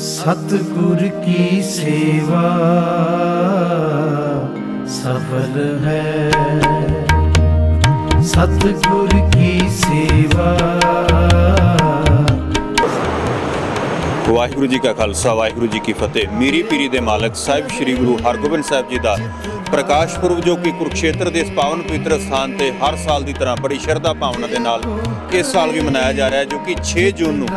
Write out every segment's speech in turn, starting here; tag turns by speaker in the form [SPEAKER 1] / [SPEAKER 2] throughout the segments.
[SPEAKER 1] ਸਤਗੁਰ ਕੀ ਸੇਵਾ, ਸਫਲ ਹੈ। ਸਤਗੁਰ ਕੀ ਸੇਵਾ।
[SPEAKER 2] ਵਾਹਿਗੁਰੂ ਜੀ ਕਾ ਖਾਲਸਾ, ਵਾਹਿਗੁਰੂ ਜੀ ਕੀ ਫਤਿਹ। ਮੀਰੀ ਪੀਰੀ ਦੇ ਮਾਲਕ ਸਾਹਿਬ ਸ੍ਰੀ ਗੁਰੂ ਹਰਗੋਬਿੰਦ ਸਾਹਿਬ ਜੀ ਦਾ ਪ੍ਰਕਾਸ਼ ਪੁਰਬ, ਜੋ ਕਿ ਕੁਰਕਸ਼ੇਤਰ ਦੇ ਇਸ ਪਾਵਨ ਪਵਿੱਤਰ ਸਥਾਨ ਤੇ ਹਰ ਸਾਲ ਦੀ ਤਰ੍ਹਾਂ ਬੜੀ ਸ਼ਰਧਾ ਭਾਵਨਾ ਦੇ ਨਾਲ ਇਸ ਸਾਲ ਵੀ ਮਨਾਇਆ ਜਾ ਰਿਹਾ ਹੈ, ਜੋ ਕਿ 6 ਜੂਨ ਨੂੰ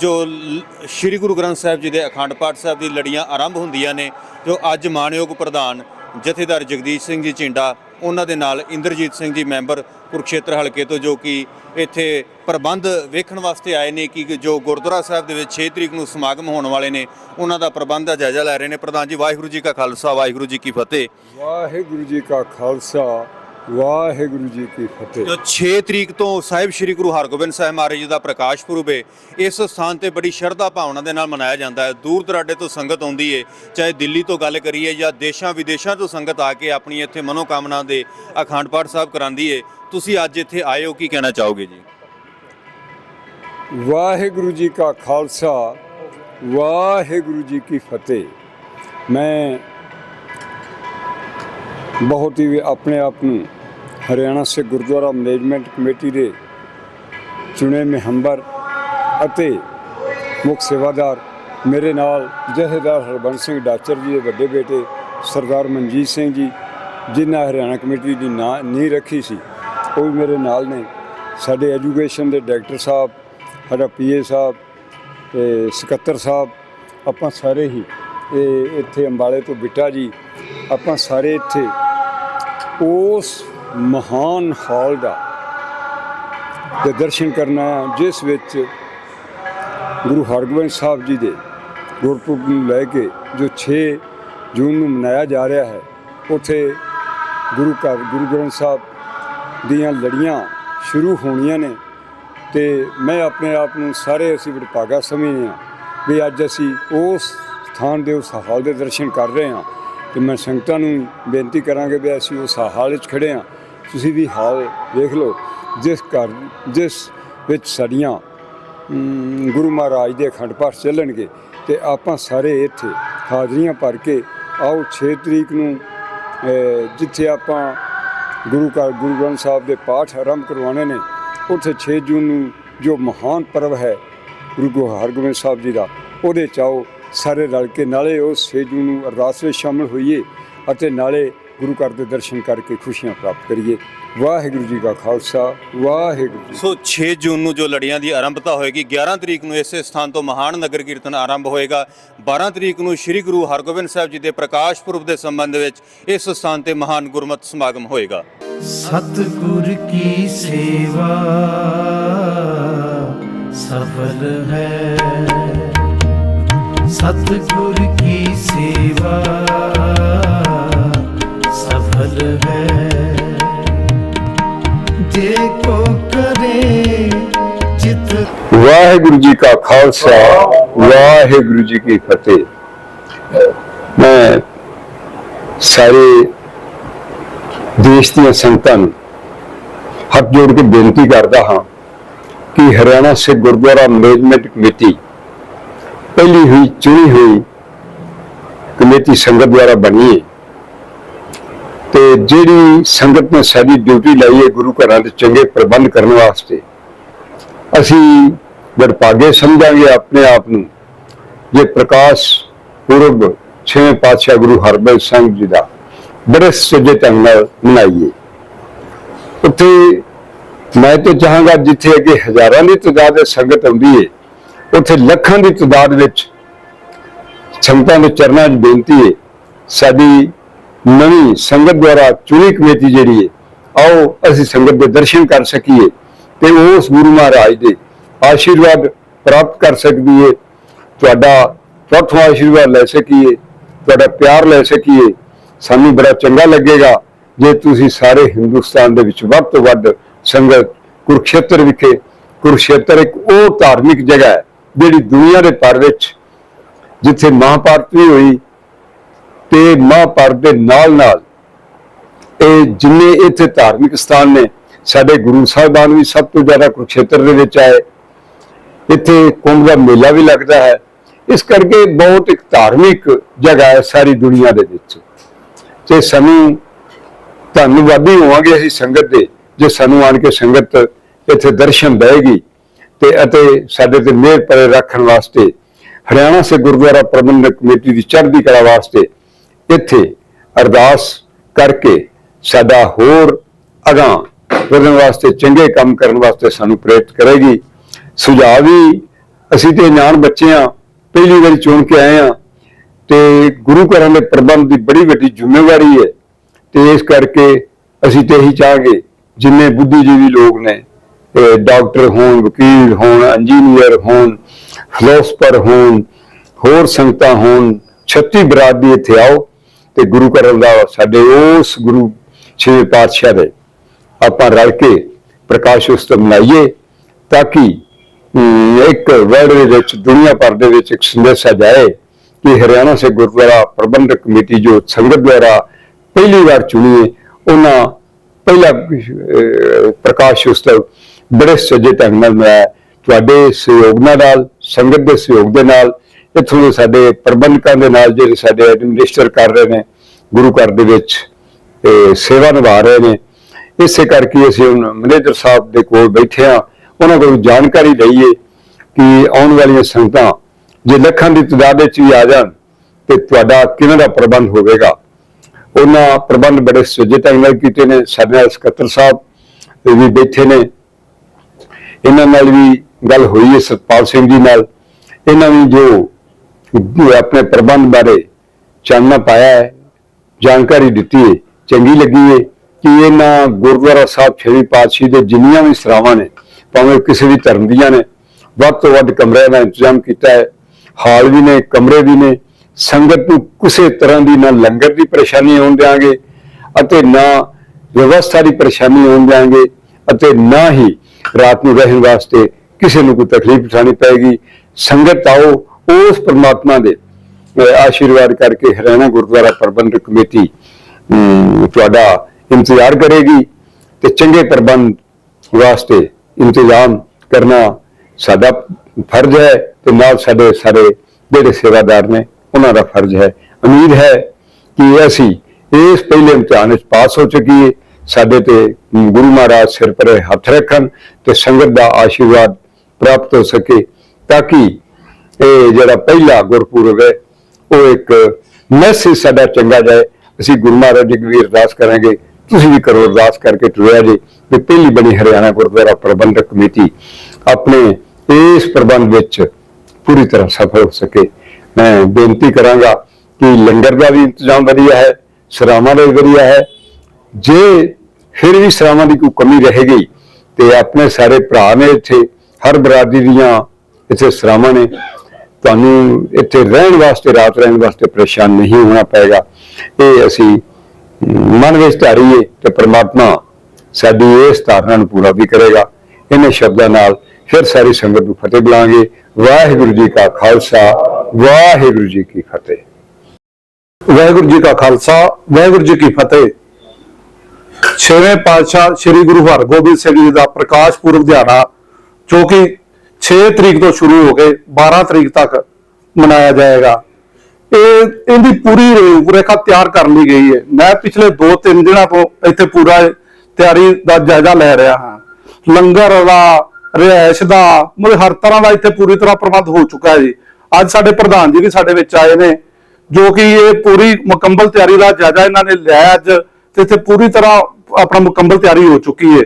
[SPEAKER 2] ਜੋ ਲ- ਸ੍ਰੀ ਗੁਰੂ ਗ੍ਰੰਥ ਸਾਹਿਬ ਜੀ ਦੇ ਅਖੰਡ ਪਾਠ ਸਾਹਿਬ ਦੀ ਲੜੀਆਂ ਆਰੰਭ ਹੁੰਦੀਆਂ ਨੇ, ਜੋ ਅੱਜ ਮਾਨਯੋਗ ਪ੍ਰਧਾਨ ਜਥੇਦਾਰ ਜਗਦੀਸ਼ ਸਿੰਘ ਜੀ ਝਿੰਡਾ, ਉਹਨਾਂ ਦੇ ਨਾਲ ਇੰਦਰਜੀਤ ਸਿੰਘ ਜੀ ਮੈਂਬਰ ਕੁਰਕਸ਼ੇਤਰ ਹਲਕੇ ਤੋਂ ਜੋ ਕਿ ਇੱਥੇ ਪ੍ਰਬੰਧ ਵੇਖਣ ਵਾਸਤੇ ਆਏ ਨੇ ਕਿ ਜੋ ਗੁਰਦੁਆਰਾ ਸਾਹਿਬ ਦੇ ਵਿੱਚ 6 ਤਰੀਕ ਨੂੰ ਸਮਾਗਮ ਹੋਣ ਵਾਲੇ ਨੇ, ਉਹਨਾਂ ਦਾ ਪ੍ਰਬੰਧ ਦਾ ਜਾਇਜ਼ਾ ਲੈ ਰਹੇ ਨੇ। ਪ੍ਰਧਾਨ ਜੀ, ਵਾਹਿਗੁਰੂ ਜੀ ਕਾ ਖਾਲਸਾ, ਵਾਹਿਗੁਰੂ ਜੀ ਕੀ ਫਤਿਹ।
[SPEAKER 3] ਵਾਹਿਗੁਰੂ ਜੀ ਕਾ ਖਾਲਸਾ। ਵਾਹਿਗੁਰੂ ਜੀ ਕੀ ਫਤਿਹ।
[SPEAKER 2] ਜੋ 6 ਤਰੀਕ ਤੋਂ ਸਾਹਿਬ ਸ੍ਰੀ ਗੁਰੂ ਹਰਗੋਬਿੰਦ ਸਾਹਿਬ ਮਹਾਰਾਜ ਜੀ ਦਾ ਪ੍ਰਕਾਸ਼ ਪੁਰਬ ਹੈ ਇਸ ਸਥਾਨ ਤੇ ਬੜੀ ਸ਼ਰਧਾ ਭਾਵਨਾ ਦੇ ਨਾਲ ਮਨਾਇਆ ਜਾਂਦਾ ਹੈ। ਦੂਰ ਦਰਾਡੇ ਤੋਂ ਸੰਗਤ ਆਉਂਦੀ ਹੈ ਚਾਹੇ ਦਿੱਲੀ ਤੋਂ ਗੱਲ ਕਰੀਏ ਜਾਂ ਦੇਸ਼ਾਂ ਵਿਦੇਸ਼ਾਂ ਤੋਂ ਸੰਗਤ ਆ ਕੇ ਆਪਣੀ ਇੱਥੇ ਮਨੋਕਾਮਨਾ ਦੇ ਅਖੰਡ ਪਾਠ ਸਾਹਿਬ ਕਰਾਂਦੀ ਹੈ ਤੁਸੀਂ ਅੱਜ ਇੱਥੇ ਆਏ ਹੋ ਕੀ ਕਹਿਣਾ ਚਾਹੋਗੇ ਜੀ?
[SPEAKER 3] ਵਾਹਿਗੁਰੂ ਜੀ ਕਾ ਖਾਲਸਾ ਵਾਹਿਗੁਰੂ ਜੀ ਕੀ ਫਤਿਹ। ਮੈਂ ਬਹੁਤ ਹੀ ਆਪਣੇ ਆਪ ਨੂੰ ਹਰਿਆਣਾ ਸਿੱਖ ਗੁਰਦੁਆਰਾ ਮੈਨੇਜਮੈਂਟ ਕਮੇਟੀ ਦੇ ਚੁਣੇ ਮੈਂਬਰ ਅਤੇ ਮੁੱਖ ਸੇਵਾਦਾਰ ਮੇਰੇ ਨਾਲ ਜਥੇਦਾਰ ਹਰਬੰਸ ਸਿੰਘ ਡਾਚਰ ਜੀ ਦੇ ਵੱਡੇ ਬੇਟੇ ਸਰਦਾਰ ਮਨਜੀਤ ਸਿੰਘ ਜੀ, ਜਿਨ੍ਹਾਂ ਹਰਿਆਣਾ ਕਮੇਟੀ ਦੀ ਨਾਂ ਨੀਂਹ ਰੱਖੀ ਸੀ, ਉਹ ਵੀ ਮੇਰੇ ਨਾਲ ਨੇ। ਸਾਡੇ ਐਜੂਕੇਸ਼ਨ ਦੇ ਡਾਇਰੈਕਟਰ ਸਾਹਿਬ, ਸਾਡਾ ਪੀਏ ਸਾਹਿਬ ਤੇ ਸਕੱਤਰ ਸਾਹਿਬ, ਆਪਾਂ ਸਾਰੇ ਹੀ, ਇਹ ਇੱਥੇ ਅੰਬਾਲੇ ਤੋਂ ਬਿੱਟਾ ਜੀ, ਆਪਾਂ ਸਾਰੇ ਇੱਥੇ ਉਸ ਮਹਾਨ ਹਾਲ ਦਾ ਦੇ ਦਰਸ਼ਨ ਕਰਨਾ, ਜਿਸ ਵਿੱਚ ਗੁਰੂ ਹਰਗੋਬਿੰਦ ਸਾਹਿਬ ਜੀ ਦੇ ਗੁਰਪੁਰਬ ਨੂੰ ਲੈ ਕੇ ਜੋ 6 ਜੂਨ ਨੂੰ ਮਨਾਇਆ ਜਾ ਰਿਹਾ ਹੈ, ਉੱਥੇ ਗੁਰੂ ਘਰ, ਗੁਰੂ ਗ੍ਰੰਥ ਸਾਹਿਬ ਦੀਆਂ ਲੜੀਆਂ ਸ਼ੁਰੂ ਹੋਣੀਆਂ ਨੇ ਤੇ ਮੈਂ ਆਪਣੇ ਆਪ ਨੂੰ ਸਾਰੇ ਅਸੀਂ ਵਡਭਾਗਾ ਸਮਝਦੇ ਹਾਂ ਵੀ ਅੱਜ ਅਸੀਂ ਉਸ ਸਥਾਨ ਦੇ, ਉਸ ਹਾਲ ਦੇ ਦਰਸ਼ਨ ਕਰ ਰਹੇ ਹਾਂ। ਤੇ ਮੈਂ ਸੰਗਤਾਂ ਨੂੰ ਬੇਨਤੀ ਕਰਾਂਗੇ ਵੀ ਅਸੀਂ ਉਸ ਹਾਲ ਵਿੱਚ ਖੜੇ ਹਾਂ। ਤੁਸੀਂ ਵੀ ਹਾਲ ਦੇਖ ਲਓ, ਜਿਸ ਘਰ, ਜਿਸ ਵਿੱਚ ਸਾਡੀਆਂ ਗੁਰੂ ਮਹਾਰਾਜ ਦੇ ਅਖੰਡ ਪਾਠ ਚੱਲਣਗੇ ਤੇ ਆਪਾਂ ਸਾਰੇ ਇੱਥੇ ਹਾਜ਼ਰੀਆਂ ਭਰ ਕੇ ਆਓ 6 ਤਰੀਕ ਨੂੰ ਜਿੱਥੇ ਆਪਾਂ ਗੁਰੂ ਘਰ, ਗੁਰੂ ਗ੍ਰੰਥ ਸਾਹਿਬ ਦੇ ਪਾਠ ਆਰੰਭ ਕਰਵਾਉਣੇ ਨੇ, ਉੱਥੇ 6 ਜੂਨ ਨੂੰ ਜੋ ਮਹਾਨ ਪਰਵ ਹੈ, ਗੁਰੂ ਗੋ ਹਰਗੋਬਿੰਦ ਸਾਹਿਬ ਜੀ ਦਾ, ਉਹਦੇ ਚਾਓ ਸਾਰੇ ਰਲ ਕੇ ਨਾਲੇ ਉਸ ਸੇਜੂ ਨੂੰ ਅਰਦਾਸ ਵਿੱਚ ਸ਼ਾਮਲ ਹੋਈਏ ਅਤੇ ਨਾਲੇ ਗੁਰੂ ਘਰ ਦੇ ਦਰਸ਼ਨ ਕਰਕੇ ਖੁਸ਼ੀਆਂ ਪ੍ਰਾਪਤ ਕਰੀਏ। ਵਾਹਿਗੁਰੂ ਜੀ ਕਾ ਖਾਲਸਾ ਵਾਹਿਗੁਰੂ
[SPEAKER 2] ਸੋ 6 ਜੂਨ ਨੂੰ ਜੋ ਲੜੀਆਂ ਦੀ ਆਰੰਭਤਾ ਹੋਏਗੀ 11 ਤਰੀਕ ਨੂੰ ਇਸੇ ਸਥਾਨ ਤੋਂ ਮਹਾਨ ਨਗਰ ਕੀਰਤਨ ਆਰੰਭ ਹੋਏਗਾ। 12 ਤਰੀਕ ਨੂੰ ਸ੍ਰੀ ਗੁਰੂ ਹਰਗੋਬਿੰਦ ਸਾਹਿਬ ਜੀ ਦੇ ਪ੍ਰਕਾਸ਼ ਪੁਰਬ ਦੇ ਸੰਬੰਧ ਵਿੱਚ ਇਸ ਸਥਾਨ ਤੇ ਮਹਾਨ ਗੁਰਮਤਿ ਸਮਾਗਮ ਹੋਏਗਾ।
[SPEAKER 1] ਸਤਗੁਰ ਕੀ ਸੇਵਾ ਸਫਲ ਹੈ। सतगुर की सेवा सफल है जे को करे चित
[SPEAKER 3] ਵਾਹਿਗੁਰੂ ਜੀ ਕਾ ਖਾਲਸਾ ਵਾਹਿਗੁਰੂ ਜੀ ਕੀ ਫਤਿਹ ਮੈਂ ਸਾਰੇ ਦੇਸ਼ ਦੀਆਂ ਸੰਗਤਾਂ ਨੂੰ ਹੱਥ ਜੋੜ ਕੇ ਬੇਨਤੀ ਕਰਦਾ ਹਾਂ ਕਿ ਹਰਿਆਣਾ ਸਿੱਖ ਗੁਰਦੁਆਰਾ ਮੈਨੇਜਮੈਂਟ ਕਮੇਟੀ ਪਹਿਲੀ ਹੋਈ, ਚੁਣੀ ਹੋਈ ਕਮੇਟੀ ਸੰਗਤ ਦੁਆਰਾ ਬਣੀ ਹੈ। ਤੇ ਜਿਹੜੀ ਸੰਗਤ ਨੇ ਸਾਡੀ ਡਿਊਟੀ ਲਾਈ ਹੈ ਗੁਰੂ ਘਰਾਂ ਦੇ ਚੰਗੇ ਪ੍ਰਬੰਧ ਕਰਨ ਵਾਸਤੇ, ਅਸੀਂ ਵਡਭਾਗੇ ਸਮਝਾਂਗੇ ਆਪਣੇ ਆਪ ਨੂੰ ਜੇ ਪ੍ਰਕਾਸ਼ ਪੁਰਬ ਛੇਵੇਂ ਪਾਤਸ਼ਾਹ ਗੁਰੂ ਹਰਗੋਬਿੰਦ ਸਿੰਘ ਜੀ ਦਾ ਬੜੇ ਸੁਜੇ ਢੰਗ ਨਾਲ ਮਨਾਈਏ। ਉੱਥੇ ਮੈਂ ਤਾਂ ਚਾਹਾਂਗਾ ਜਿੱਥੇ ਅੱਗੇ ਹਜ਼ਾਰਾਂ ਦੀ ਤਾਦਾਦ ਸੰਗਤ ਆਉਂਦੀ ਹੈ ਉੱਥੇ ਲੱਖਾਂ ਦੀ ਤਾਦਾਦ ਵਿੱਚ ਸੰਗਤਾਂ ਦੇ ਚਰਨਾਂ 'ਚ ਬੇਨਤੀ ਹੈ, ਸਾਡੀ ਨਵੀਂ ਸੰਗਤ ਦੁਆਰਾ ਚੁਣੀ ਕਮੇਟੀ ਜਿਹੜੀ ਹੈ, ਆਓ ਅਸੀਂ ਸੰਗਤ ਦੇ ਦਰਸ਼ਨ ਕਰ ਸਕੀਏ ਤੇ ਉਸ ਗੁਰੂ ਮਹਾਰਾਜ ਦੇ ਆਸ਼ੀਰਵਾਦ ਪ੍ਰਾਪਤ ਕਰ ਸਕਦੀ ਹੈ ਤੁਹਾਡਾ ਪ੍ਰਥਮ ਆਸ਼ੀਰਵਾਦ ਲੈ ਸਕੀਏ, ਤੁਹਾਡਾ ਪਿਆਰ ਲੈ ਸਕੀਏ, ਸਾਨੂੰ ਬੜਾ ਚੰਗਾ ਲੱਗੇਗਾ ਜੇ ਤੁਸੀਂ ਸਾਰੇ ਹਿੰਦੁਸਤਾਨ ਦੇ ਵਿੱਚ ਵੱਧ ਤੋਂ ਵੱਧ ਸੰਗਤ ਕੁਰਕਸ਼ੇਤਰ ਵਿਖੇ, ਕੁਰਕਸ਼ੇਤਰ ਇੱਕ ਉਹ ਧਾਰਮਿਕ ਜਗ੍ਹਾ ਹੈ ਜਿਹੜੀ ਦੁਨੀਆ ਦੇ ਭਰ ਵਿੱਚ ਜਿੱਥੇ ਮਹਾਭਾਰਤ ਵੀ ਹੋਈ ਤੇ ਮਹਾਭਾਰਤ ਦੇ ਨਾਲ ਨਾਲ ਇਹ ਜਿੰਨੇ ਇੱਥੇ ਧਾਰਮਿਕ ਸਥਾਨ ਨੇ, ਸਾਡੇ ਗੁਰੂ ਸਾਹਿਬਾਨ ਵੀ ਸਭ ਤੋਂ ਜ਼ਿਆਦਾ ਕੁਰੂਕਸ਼ੇਤਰ ਦੇ ਵਿੱਚ ਆਏ। ਇੱਥੇ ਕੁੰਭ ਦਾ ਮੇਲਾ ਵੀ ਲੱਗਦਾ ਹੈ। ਇਸ ਕਰਕੇ ਬਹੁਤ ਇੱਕ ਧਾਰਮਿਕ ਜਗ੍ਹਾ ਹੈ ਸਾਰੀ ਦੁਨੀਆ ਦੇ ਵਿੱਚ। ਤੇ ਸਾਨੂੰ ਧੰਨਵਾਦੀ ਹੋਵਾਂਗੇ ਅਸੀਂ ਸੰਗਤ ਦੇ, ਜੇ ਸਾਨੂੰ ਆਣ ਕੇ ਸੰਗਤ ਇੱਥੇ ਦਰਸ਼ਨ ਦੇਗੀ ਤੇ ਅਤੇ ਸਾਡੇ ਤੇ ਮਿਹਰ ਪਰੇ ਰੱਖਣ ਵਾਸਤੇ ਹਰਿਆਣਾ ਸੇ ਗੁਰਦੁਆਰਾ ਪ੍ਰਬੰਧਕ ਕਮੇਟੀ ਦੀ ਚੜ੍ਹਦੀ ਕਲਾ ਵਾਸਤੇ ਇੱਥੇ ਅਰਦਾਸ ਕਰਕੇ ਸਾਡਾ ਹੋਰ ਅਗਾਂ ਵਧਣ ਵਾਸਤੇ, ਚੰਗੇ ਕੰਮ ਕਰਨ ਵਾਸਤੇ ਸਾਨੂੰ ਪ੍ਰੇਰਿਤ ਕਰੇਗੀ। ਸੁਝਾਅ ਵੀ ਅਸੀਂ ਤੇ ਅਣਜਾਣ ਬੱਚੇ ਆ, ਪਹਿਲੀ ਵਾਰੀ ਚੁਣ ਕੇ ਆਏ ਆ ਤੇ ਗੁਰੂ ਘਰਾਂ ਦੇ ਪ੍ਰਬੰਧ ਦੀ ਬੜੀ ਵੱਡੀ ਜ਼ਿੰਮੇਵਾਰੀ ਹੈ ਤੇ ਇਸ ਕਰਕੇ ਅਸੀਂ ਤੇ ਇਹੀ ਚਾਹਾਂਗੇ ਜਿੰਨੇ ਬੁੱਧੀਜੀਵੀ ਲੋਕ ਨੇ ਡਾਕਟਰ ਹੋਣ, ਵਕੀਲ ਹੋਣ ਇੰਜੀਨੀਅਰ ਹੋਣ ਫਿਲਾਸਫਰ ਹੋਣ, ਹੋਰ ਸੰਗਤਾਂ ਹੋਣ, ਛੱਤੀ ਬਰਾਦਰੀ ਇੱਥੇ ਆਓ ਤੇ ਗੁਰੂ ਘਰ ਦਾ ਸਾਡੇ ਉਸ ਗੁਰੂ ਛੇ ਪਾਤਸ਼ਾਹ ਦੇ ਆਪਾਂ ਰਲ ਕੇ ਪ੍ਰਕਾਸ਼ ਉਤਸਵ ਮਨਾਈਏ ਤਾਂ ਕਿ ਇੱਕ ਵਰਲਡ ਦੇ ਵਿੱਚ, ਦੁਨੀਆ ਭਰ ਦੇ ਵਿੱਚ ਇੱਕ ਸੰਦੇਸ਼ ਆ ਜਾਏ ਕਿ ਹਰਿਆਣਾ ਸੇ ਗੁਰਦੁਆਰਾ ਪ੍ਰਬੰਧਕ ਕਮੇਟੀ ਜੋ ਸੰਗਤ ਦੁਆਰਾ ਪਹਿਲੀ ਵਾਰ ਚੁਣੀ ਹੈ, ਉਹਨਾਂ ਪਹਿਲਾ ਪ੍ਰਕਾਸ਼ ਉਤਸਵ ਬੜੇ ਸਜੇ ਢੰਗ ਨਾਲ ਮਨਾਇਆ ਤੁਹਾਡੇ ਸਹਿਯੋਗ ਨਾਲ, ਸੰਗਤ ਦੇ ਸਹਿਯੋਗ ਦੇ ਨਾਲ, ਇੱਥੋਂ ਦੇ ਸਾਡੇ ਪ੍ਰਬੰਧਕਾਂ ਦੇ ਨਾਲ ਜਿਹੜੇ ਸਾਡੇ ਐਡਮਿਨਿਸਟਰ ਕਰ ਰਹੇ ਨੇ, ਗੁਰੂ ਘਰ ਦੇ ਵਿੱਚ ਇਹ ਸੇਵਾ ਨਿਭਾ ਰਹੇ ਨੇ। ਇਸੇ ਕਰਕੇ ਅਸੀਂ ਹੁਣ ਮੈਨੇਜਰ ਸਾਹਿਬ ਦੇ ਕੋਲ ਬੈਠੇ ਆ ਉਹਨਾਂ ਕੋਲ ਜਾਣਕਾਰੀ ਲਈਏ ਕਿ ਆਉਣ ਵਾਲੀਆਂ ਸੰਗਤਾਂ ਜੇ ਲੱਖਾਂ ਦੀ ਤਦਾਦ ਵਿੱਚ ਵੀ ਆ ਜਾਣ, ਤੇ ਤੁਹਾਡਾ ਕਿਵੇਂ ਦਾ ਪ੍ਰਬੰਧ ਹੋਵੇਗਾ? ਉਹਨਾਂ ਪ੍ਰਬੰਧ ਬੜੇ ਸੁਜੇ ਢੰਗ ਨਾਲ ਕੀਤੇ ਨੇ। ਸਾਡੇ ਨਾਲ ਸਕੱਤਰ ਸਾਹਿਬ ਵੀ ਬੈਠੇ ਨੇ। ਇਹਨਾਂ ਨਾਲ ਵੀ ਗੱਲ ਹੋਈ ਹੈ ਸਤਪਾਲ ਸਿੰਘ ਜੀ ਨਾਲ। ਇਹਨਾਂ ਨੇ ਜੋ ਆਪਣੇ ਪ੍ਰਬੰਧ ਬਾਰੇ ਚਾਨਣਾ ਪਾਇਆ ਹੈ, ਜਾਣਕਾਰੀ ਦਿੱਤੀ ਹੈ, ਚੰਗੀ ਲੱਗੀ ਹੈ ਕਿ ਇਹਨਾਂ ਗੁਰਦੁਆਰਾ ਸਾਹਿਬ ਛੇਵੀਂ ਪਾਤਸ਼ਾਹੀ ਦੇ ਜਿੰਨੀਆਂ ਵੀ ਸਰਾਵਾਂ ਨੇ, ਭਾਵੇਂ ਉਹ ਕਿਸੇ ਵੀ ਧਰਮ ਦੀਆਂ ਨੇ, ਵੱਧ ਤੋਂ ਵੱਧ ਕਮਰਿਆਂ ਦਾ ਇੰਤਜ਼ਾਮ ਕੀਤਾ ਹੈ। ਹਾਲ ਵੀ ਨੇ, ਕਮਰੇ ਵੀ ਨੇ, ਸੰਗਤ ਨੂੰ ਕਿਸੇ ਤਰ੍ਹਾਂ ਦੀ ਨਾ ਲੰਗਰ ਦੀ ਪਰੇਸ਼ਾਨੀ ਹੋਣ ਦਿਆਂਗੇ ਅਤੇ ਨਾ ਵਿਵਸਥਾ ਦੀ ਪਰੇਸ਼ਾਨੀ ਹੋਣ ਦਿਆਂਗੇ ਅਤੇ ਨਾ ਹੀ ਰਾਤ ਨੂੰ ਰਹਿਣ ਵਾਸਤੇ ਕਿਸੇ ਨੂੰ ਕੋਈ ਤਕਲੀਫ ਉਠਾਣੀ ਪਏਗੀ, ਸੰਗਤ ਆਓ, ਉਸ ਪ੍ਰਮਾਤਮਾ ਦੇ ਆਸ਼ੀਰਵਾਦ ਕਰਕੇ ਹਰਿਆਣਾ ਗੁਰਦੁਆਰਾ ਪ੍ਰਬੰਧਕ ਕਮੇਟੀ ਤੁਹਾਡਾ ਇੰਤਜ਼ਾਰ ਕਰੇਗੀ ਤੇ ਚੰਗੇ ਪ੍ਰਬੰਧ ਵਾਸਤੇ ਇੰਤਜ਼ਾਮ ਕਰਨਾ ਸਾਡਾ ਫਰਜ਼ ਹੈ ਤੇ ਨਾਲ ਸਾਡੇ ਸਾਰੇ ਜਿਹੜੇ ਸੇਵਾਦਾਰ ਨੇ, ਉਹਨਾਂ ਦਾ ਫਰਜ਼ ਹੈ। ਉਮੀਦ ਹੈ ਕਿ ਅਸੀਂ ਇਸ ਪਹਿਲੇ ਇਮਤਿਹਾਨ ਵਿੱਚ ਪਾਸ ਹੋ ਚੁੱਕੀਏ। ਸਾਡੇ ਤੇ ਗੁਰੂ ਮਹਾਰਾਜ ਸਿਰ ਪਰੇ ਹੱਥ ਰੱਖਣ ਤੇ ਸੰਗਤ ਦਾ ਆਸ਼ੀਰਵਾਦ ਪ੍ਰਾਪਤ ਹੋ ਸਕੇ ਤਾਂ ਕਿ ਇਹ ਜਿਹੜਾ ਪਹਿਲਾ ਗੁਰਪੁਰਬ ਹੈ, ਉਹ ਇੱਕ ਮੈਸੇਜ ਸਾਡਾ ਚੰਗਾ ਜਾਏ। ਅਸੀਂ ਗੁਰੂ ਮਹਾਰਾਜ ਜੀ ਦੀ ਅਰਦਾਸ ਕਰਾਂਗੇ। ਤੁਸੀਂ ਵੀ ਕਰੋ ਅਰਦਾਸ ਕਰਕੇ ਟੁਰਿਆ ਜੀ ਕਿ ਪਹਿਲੀ ਬਣੀ ਹਰਿਆਣਾ ਗੁਰਦੁਆਰਾ ਪ੍ਰਬੰਧਕ ਕਮੇਟੀ ਆਪਣੇ ਇਸ ਪ੍ਰਬੰਧ ਵਿੱਚ ਪੂਰੀ ਤਰ੍ਹਾਂ ਸਫਲ ਹੋ ਸਕੇ। ਮੈਂ ਬੇਨਤੀ ਕਰਾਂਗਾ ਕਿ ਲੰਗਰ ਦਾ ਵੀ ਇੰਤਜ਼ਾਮ ਵਧੀਆ ਹੈ, ਸਰਾਵਾਂ ਦਾ ਵੀ ਵਧੀਆ ਹੈ। ਜੇ ਫਿਰ ਵੀ ਸਰਾਵਾਂ ਦੀ ਕੋਈ ਕਮੀ ਰਹੇਗੀ ਤੇ ਆਪਣੇ ਸਾਰੇ ਭਰਾ ਨੇ ਇੱਥੇ, ਹਰ ਬਰਾਦਰੀ ਦੀਆਂ ਇੱਥੇ ਸਰਾਵਾਂ ਨੇ, ਤੁਹਾਨੂੰ ਇੱਥੇ ਰਹਿਣ ਵਾਸਤੇ, ਰਾਤ ਰਹਿਣ ਵਾਸਤੇ ਪਰੇਸ਼ਾਨ ਨਹੀਂ ਹੋਣਾ ਪਏਗਾ। ਇਹ ਅਸੀਂ ਮਨ ਵਿੱਚ ਧਾਰੀਏ ਤੇ ਪ੍ਰਮਾਤਮਾ ਸਾਡੀ ਇਸ ਧਾਰਨਾ ਨੂੰ ਪੂਰਾ ਵੀ ਕਰੇਗਾ। ਇਹਨਾਂ ਸ਼ਬਦਾਂ ਨਾਲ ਫਿਰ ਸਾਰੀ ਸੰਗਤ ਨੂੰ ਫਤਿਹ ਬੁਲਾਵਾਂਗੇ। ਵਾਹਿਗੁਰੂ ਜੀ ਕਾ ਖਾਲਸਾ, ਵਾਹਿਗੁਰੂ ਜੀ ਕੀ ਫਤਿਹ।
[SPEAKER 4] ਵਾਹਿਗੁਰੂ ਜੀ ਕਾ ਖਾਲਸਾ, ਵਾਹਿਗੁਰੂ ਜੀ ਕੀ ਫਤਿਹ। ਛੇਵੇਂ ਪਾਤਸ਼ਾਹ ਸ੍ਰੀ ਗੁਰੂ ਹਰਗੋਬਿੰਦ ਸਿੰਘ ਜੀ ਦਾ ਪ੍ਰਕਾਸ਼ ਪੁਰਬ ਦਿਹਾੜਾ, ਜੋ ਕਿ 6 ਤਰੀਕ ਤੋਂ ਸ਼ੁਰੂ ਹੋ ਕੇ 12 ਤਰੀਕ ਤੱਕ ਮਨਾਇਆ ਜਾਏਗਾ। ਇਹ, ਇਹਦੀ ਪੂਰੀ ਰੂਪਰੇਖਾ ਤਿਆਰ ਕਰ ਲਈ ਗਈ ਹੈ। ਮੈਂ ਪਿਛਲੇ 2-3 ਦਿਨਾਂ ਤੋਂ ਇੱਥੇ ਪੂਰਾ ਤਿਆਰੀ ਦਾ ਜਾਇਜ਼ਾ ਲੈ ਰਿਹਾ ਹਾਂ। ਲੰਗਰ ਦਾ, ਰਿਹਾਇਸ਼ ਦਾ, ਮਤਲਬ ਹਰ ਤਰ੍ਹਾਂ ਦਾ ਇੱਥੇ ਪੂਰੀ ਤਰ੍ਹਾਂ ਪ੍ਰਬੰਧ ਹੋ ਚੁੱਕਾ ਹੈ ਜੀ। ਅੱਜ ਸਾਡੇ ਪ੍ਰਧਾਨ ਜੀ ਵੀ ਸਾਡੇ ਵਿੱਚ ਆਏ ਨੇ, ਜੋ ਕਿ ਇਹ ਪੂਰੀ ਮੁਕੰਮਲ ਤਿਆਰੀ ਦਾ ਜਾਇਜ਼ਾ ਇਹਨਾਂ ਨੇ ਲਿਆ ਅੱਜ। ਤੇ ਇੱਥੇ ਪੂਰੀ ਤਰ੍ਹਾਂ ਆਪਣਾ ਮੁਕੰਮਲ ਤਿਆਰੀ ਹੋ ਚੁੱਕੀ ਹੈ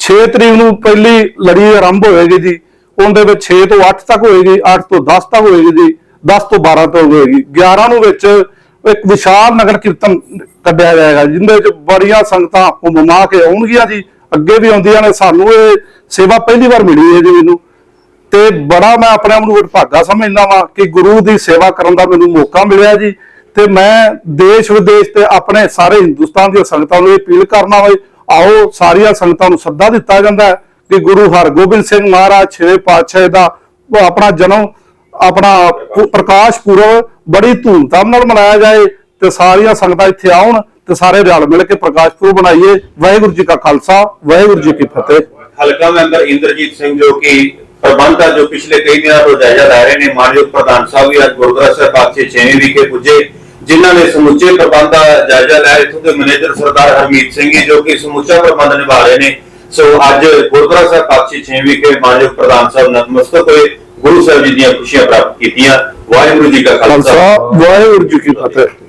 [SPEAKER 4] 6 ਤਰੀਕ ਨੂੰ ਪਹਿਲੀ ਲੜੀ ਆਰੰਭ ਹੋਏਗੀ ਜੀ। ਉਹਦੇ ਵਿੱਚ 6 ਤੋਂ 8 ਤੱਕ ਹੋਏਗੀ 8 ਤੋਂ 10 ਤੱਕ ਹੋਏਗੀ ਜੀ। 10 ਤੋਂ 12 ਤੱਕ ਹੋਏਗੀ। 11 ਨੂੰ ਵਿੱਚ ਇੱਕ ਵਿਸ਼ਾਲ ਨਗਰ ਕੀਰਤਨ ਕੱਢਿਆ ਜਾਏਗਾ, ਜਿੰਦੇ ਵਿੱਚ ਬੜੀਆਂ ਸੰਗਤਾਂ ਉਮਮਾ ਕੇ ਆਉਣਗੀਆਂ ਜੀ। ਅੱਗੇ ਵੀ ਆਉਂਦੀਆਂ ਨੇ। ਸਾਨੂੰ ਇਹ ਸੇਵਾ ਪਹਿਲੀ ਵਾਰ ਮਿਲੀ ਹੈ ਜੀ ਮੈਨੂੰ। ਤੇ ਬੜਾ ਮੈਂ ਆਪਣੇ ਆਪ ਨੂੰ ਵਡਭਾਗਾ ਸਮਝਦਾ ਵਾਂ ਕਿ ਗੁਰੂ ਦੀ ਸੇਵਾ ਕਰਨ ਦਾ ਮੈਨੂੰ ਮੌਕਾ ਮਿਲਿਆ ਜੀ। ਤੇ ਮੈਂ ਦੇਸ਼ ਵਿਦੇਸ਼ ਤੇ ਆਪਣੇ ਸਾਰੇ ਹਿੰਦੁਸਤਾਨ ਦੀਆਂ ਸੰਗਤਾਂ ਨੂੰ ਅਪੀਲ ਕਰਨਾ ਵਾ ਆਓ ਸਾਰੀਆਂ ਸੰਗਤਾਂ ਨੂੰ ਸੱਦਾ ਦਿੱਤਾ ਜਾਂਦਾ ਹੈ ਕਿ ਗੁਰੂ ਹਰਗੋਬਿੰਦ ਸਿੰਘ ਮਹਾਰਾਜ ਛੇ ਪਾਤਸ਼ਾਹ ਦਾ ਆਪਣਾ ਜਨਮ, ਆਪਣਾ ਪ੍ਰਕਾਸ਼ ਪੁਰਬ ਬੜੀ ਧੂਮਧਾਮ ਨਾਲ ਮਨਾਇਆ ਜਾਏ ਤੇ ਸਾਰੀਆਂ ਸੰਗਤਾਂ ਇੱਥੇ ਆਉਣ ਤੇ ਸਾਰੇ ਰਲ ਮਿਲ ਕੇ ਪ੍ਰਕਾਸ਼ ਪੁਰਬ ਮਨਾਈਏ। ਵਾਹਿਗੁਰੂ ਜੀ ਕਾ ਖਾਲਸਾ, ਵਾਹਿਗੁਰੂ ਜੀ ਕੀ ਫਤਿਹ।
[SPEAKER 2] ਹਲਕਾ ਮੈਂਬਰ ਇੰਦਰਜੀਤ ਸਿੰਘ ਜੋ ਕਿ ਪ੍ਰਬੰਧ ਜੋ ਪਿਛਲੇ ਕਈ ਦਿਨਾਂ ਤੋਂ ਜਾਇਜ਼ਾ ਲੈ ਰਹੇ ਨੇ, ਮਾਨਯੋਗ ਪ੍ਰਧਾਨ ਸਾਹਿਬ ਵੀ ਅੱਜ ਗੁਰਦੁਆਰਾ ਸਾਹਿਬ ਪਾਤਸ਼ਾਹ ਛੇਵੇਂ ਵਿਖੇ ਪੁੱਜੇ। ਜਿਨ੍ਹਾਂ ਨੇ ਸਮੁੱਚੇ ਪ੍ਰਬੰਧ ਦਾ ਜਾਇਜ਼ਾ ਲਿਆ, ਇੱਥੋਂ ਦੇ ਮੈਨੇਜਰ ਸਰਦਾਰ ਹਰਮੀਤ ਸਿੰਘ ਜੀ, ਜੋ ਕਿ ਸਮੁੱਚਾ ਪ੍ਰਬੰਧ ਨਿਭਾ ਰਹੇ ਨੇ। ਸੋ ਅੱਜ ਗੁਰਦੁਆਰਾ ਸਾਹਿਬ ਪਾਤਸ਼ਾਹ ਛੇਵੇਂ ਵਿਖੇ ਮਾਨਯੋਗ ਪ੍ਰਧਾਨ ਸਾਹਿਬ ਨਤਮਸਤਕ ਹੋਏ। ਗੁਰੂ ਸਾਹਿਬ ਜੀ ਦੀਆਂ ਖੁਸ਼ੀਆਂ ਪ੍ਰਾਪਤ ਕੀਤੀਆਂ। ਵਾਹਿਗੁਰੂ ਜੀ ਕਾ
[SPEAKER 4] ਖਾਲਸਾ।
[SPEAKER 2] ਖਾਲਸਾ,
[SPEAKER 4] ਵਾਹਿਗੁਰੂ ਜੀ ਕੀ ਫਤਿਹ।